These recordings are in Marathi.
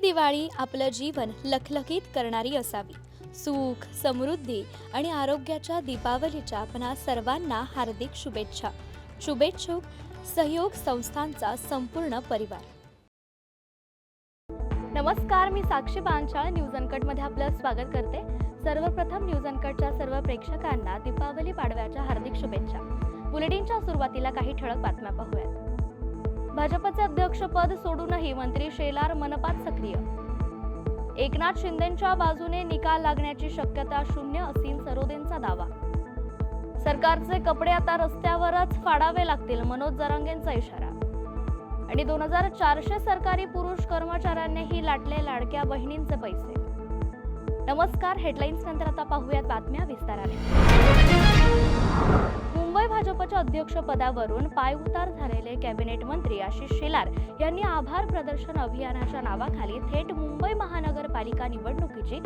दिवाळी आपलं जीवन लखलखीत करणारी असावी. सुख समृद्धी आणि आरोग्याच्या दीपावलीच्या आपणा सर्वांना हार्दिक शुभेच्छा. शुभेच्छुक सहयोग संस्थांचा संपूर्ण परिवार. नमस्कार मी साक्षी पांचाळ न्यूज अनकटमध्ये आपलं स्वागत करते. सर्वप्रथम न्यूज अनकटच्या सर्व प्रेक्षकांना दीपावली पाडव्याच्या हार्दिक शुभेच्छा. बुलेटिनच्या सुरुवातीला काही ठळक बातम्या पाहूयात. भाजपचे अध्यक्षपद सोडूनही मंत्री शेलार मनपात सक्रिय. एकनाथ शिंदेंच्या बाजूने निकाल लागण्याची शक्यता शून्य असीम सरोदेंचा दावा. सरकारचे कपडे आता रस्त्यावरच फाडावे लागतील मनोज जरांगेंचा इशारा. आणि दोन हजार चारशे सरकारी पुरुष कर्मचाऱ्यांनीही लाटले लाडक्या बहिणींचे पैसे. नमस्कार हेडलाईन्स नंतर आता पाहूयात बातम्या विस्ताराने. अध्यक्षपदावरून पायउतार झालेले कॅबिनेट मंत्री आशिष शेलार यांनी आभार प्रदर्शन अभियानाच्या नावाखाली थेट मुंबई महानगरपालिका निवडणुकीची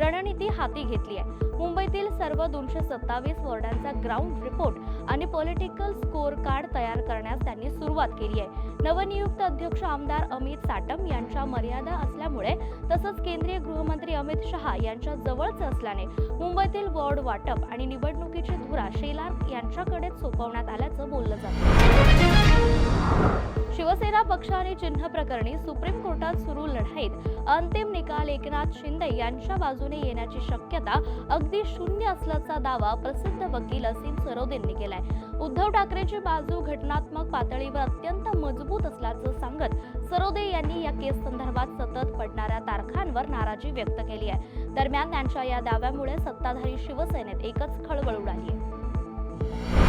रणनीती हाती घेतली आहे. मुंबईतील सर्व दोनशे सत्तावीस वॉर्डांचा ग्राउंड रिपोर्ट आणि पॉलिटिकल स्कोअर कार्ड तयार करण्यास त्यांनी सुरुवात केली आहे. नवनियुक्त अध्यक्ष आमदार अमित साटम यांच्या मर्यादा असल्यामुळे तसंच केंद्रीय गृहमंत्री अमित शहा यांच्या जवळच असल्याने मुंबईतील वॉर्ड वाटप आणि निवडणुकीची धुरा शेलार यांच्याकडेच सोपवण्यात आल्याचं बोललं जातं. शिवसेना पक्ष आणि चिन्ह प्रकरणी सुप्रीम कोर्टात सुरू लढाईत अंतिम निकाल एकनाथ शिंदे यांच्या बाजूने येण्याची शक्यता अगदी शून्य असल्याचा दावा प्रसिद्ध वकील असीम सरोदेंनी केलाय. उद्धव ठाकरेची बाजू घटनात्मक पातळीवर अत्यंत मजबूत असल्याचं सांगत सरोदे यांनी या केस संदर्भात सतत पडणाऱ्या तारखांवर नाराजी व्यक्त केली आहे. दरम्यान त्यांच्या या दाव्यामुळे सत्ताधारी शिवसेनेत एकच खळबळ उडाली आहे.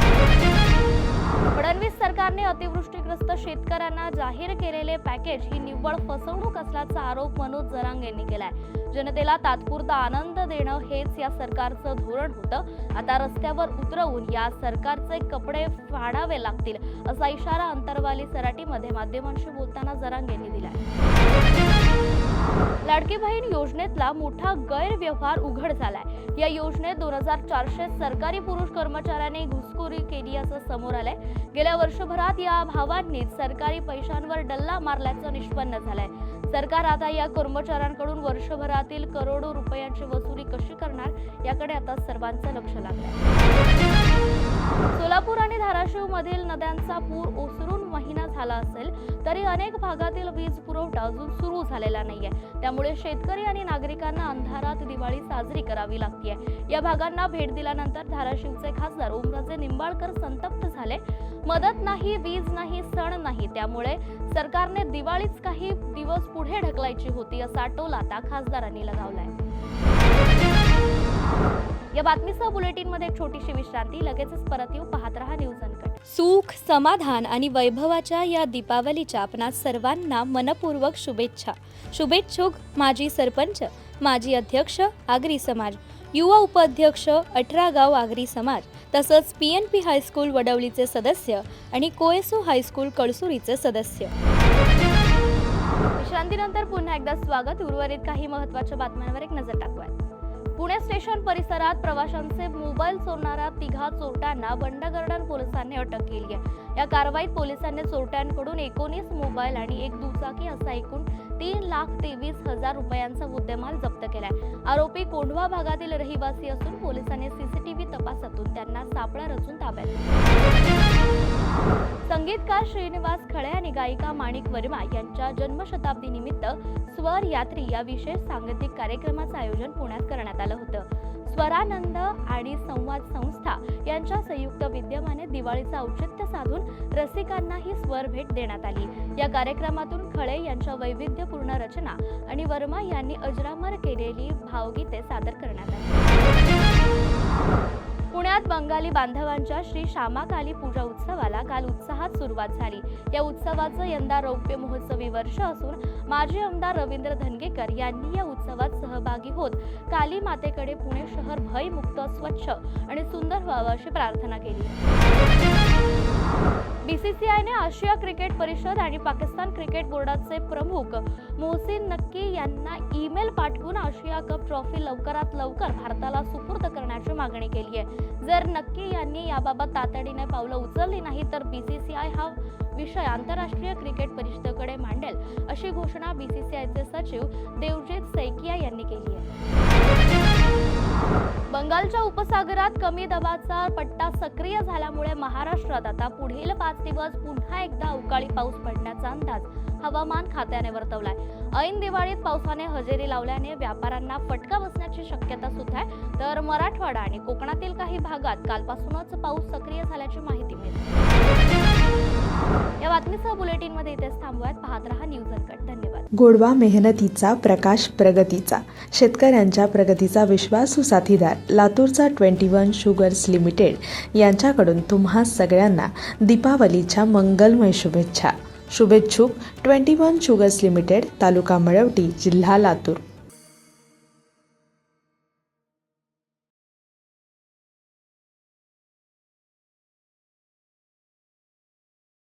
फडणवीस सरकारने अतिवृष्टीग्रस्त शेतकऱ्यांना जाहीर केलेले पॅकेज ही निव्वळ फसवणूक असल्याचा आरोप मनोज जरांग यांनी केलाय. जनतेला तात्पुरता आनंद देणं हेच या सरकारचं धोरण होतं. आता रस्त्यावर उतरवून या सरकारचे कपडे फाडावे लागतील असा इशारा अंतरवाली सराटीमध्ये माध्यमांशी बोलताना जरांग यांनी दिलाय. लाडकी बहीण योजनेतला मोठा गैरव्यवहार उघड झालाय. या योजनेत दोन हजार चारशे सरकारी पुरुष कर्मचाऱ्यांनी घुसखोरी केली असं समोर आलंय. गेल्या वर्षभरात या भावांनीच सरकारी पैशांवर डल्ला मारल्याचं निष्पन्न झालंय. सरकार आता या कर्मचाऱ्यांकडून वर्षभरातील करोडो रुपयांची वसुली कशी करणार याकडे आता सर्वांचं लक्ष लागलंय. सोलापूर आणि धाराशिव मधील नद्यांचा पूर ओसरून महिना झाला असेल तरी अनेक भागातील वीज पुरवठा अजून सुरू झालेला नाहीये. त्यामुळे शेतकरी आणि नागरिकांना अंधारात दिवाळी साजरी करावी लागतीये. या भागांना भेट दिल्यानंतर धाराशिवचे खासदार ओमराजे निंबाळकर संतप्त झाले. मदत नाही वीज नाही सण नाही त्यामुळे सरकारने दिवाळीच काही दिवस पुढे ढकलायची होती असा टोला आता खासदारांनी लगावलाय. या बातमीसह बुलेटिनमध्ये एक छोटीशी विश्रांती. लगेचच परत येऊ. पाहत रहा न्यूज अनकट. सुख समाधान आणि वैभवाच्या या दीपावलीच्या आपणा सर्वांना मनपूर्वक शुभेच्छा. शुभेच्छुक माजी सरपंच माजी अध्यक्ष आगरी समाज युवा उपाध्यक्ष अठरा गाव आगरी समाज तसंच P N P high school वडवलीचे सदस्य आणि कोएसो हायस्कूल कळसुरीचे सदस्य. विश्रांतीनंतर पुन्हा एकदा स्वागत. उर्वरित काही महत्त्वाच्या बातम्यांवर एक नजर टाकूयात. पुणे स्टेशन परिसरात प्रवाशांचे मोबाईल चोरणाऱ्या तिघा चोरट्यांना बंडगर्डन पोलिसांनी अटक केली आहे. या कारवाईत पोलिसांनी चोरट्यांकडून एकोणीस मोबाईल आणि एक दुचाकी असा एकूण तीन लाख तेवीस हजार रुपयांचा मुद्देमाल जप्त केलाय. आरोपी कोंढवा भागातील रहिवासी असून पोलिसांनी सीसीटीव्ही तपासातून त्यांना सापळा रचून ताब्यात संगीतकार श्रीनिवास खळे आणि गायिका माणिक वर्मा यांच्या जन्मशताब्दी निमित्त स्वर यात्री या विशेष सांगीतिक कार्यक्रमाचं आयोजन पुण्यात करण्यात आलं होतं. स्वरानंद आणि संवाद संस्था यांच्या संयुक्त विद्यमाने दिवाळीचं औचित्य साधून रसिकांना ही स्वर भेट देण्यात आली. या कार्यक्रमातून खळे यांच्या वैविध्यपूर्ण रचना आणि वर्मा यांनी अजरामर केलेली भावगीते सादर करण्यात आली. पुण्यात बंगाली बांधवांच्या श्री श्यामाकाली पूजा उत्सवाला काल उत्साहात सुरुवात झाली. या उत्सवाचं यंदा रौप्य महोत्सवी वर्ष असून माजी आमदार रवींद्र धनगेकर यांनी या उत्सवात सहभागी होत काली मातेकडे पुणे शहर भयमुक्त स्वच्छ आणि सुंदर व्हावं अशी प्रार्थना केली. बीसीसीआयने आशिया क्रिकेट परिषद आणि पाकिस्तान क्रिकेट बोर्डाचे प्रमुख मोहसिन नक्की यांना ईमेल पाठवून आशिया कप ट्रॉफी लवकरात लवकर भारताला सुपूर्द करण्याची मागणी केली आहे. जर नक्की यांनी याबाबत तातडीने पावलं उचलली नाही तर बीसीसीआय हा विषय आंतरराष्ट्रीय क्रिकेट परिषदेकडे मांडेल अशी घोषणा बीसीसीआयचे सचिव देवजीत सैकिया यांनी केली आहे. बंगालच्या उपसागरात कमी दबाचा पट्टा सक्रिय झाल्यामुळे महाराष्ट्रात आता पुढील पाच दिवस पुन्हा एकदा अवकाळी पाऊस पडण्याचा अंदाज हवामान खात्याने वर्तवलाय. ऐन दिवाळीत पावसाने हजेरी लावल्याने व्यापाऱ्यांना फटका बसण्याची शक्यता सुद्धा आहे. तर मराठवाडा आणि कोकणातील काही भागात कालपासूनच पाऊस सक्रिय झाल्याची माहिती मिळते. या बातमीसह बुलेटिनमध्ये इथेच थांबूयात. पाहत रहा न्यूज अनकट धन्यवाद. गोडवा मेहनतीचा प्रकाश प्रगतीचा. शेतकऱ्यांच्या प्रगतीचा विश्वासू साथीदार. लातूरचा ट्वेंटी वन शुगर्स लिमिटेड. यांच्याकडून तुम्हा सगळ्यांना दीपावलीच्या मंगलमय शुभेच्छा. शुभेच्छुक twenty one sugars limited taluka Malwati जिल्हा लातूर.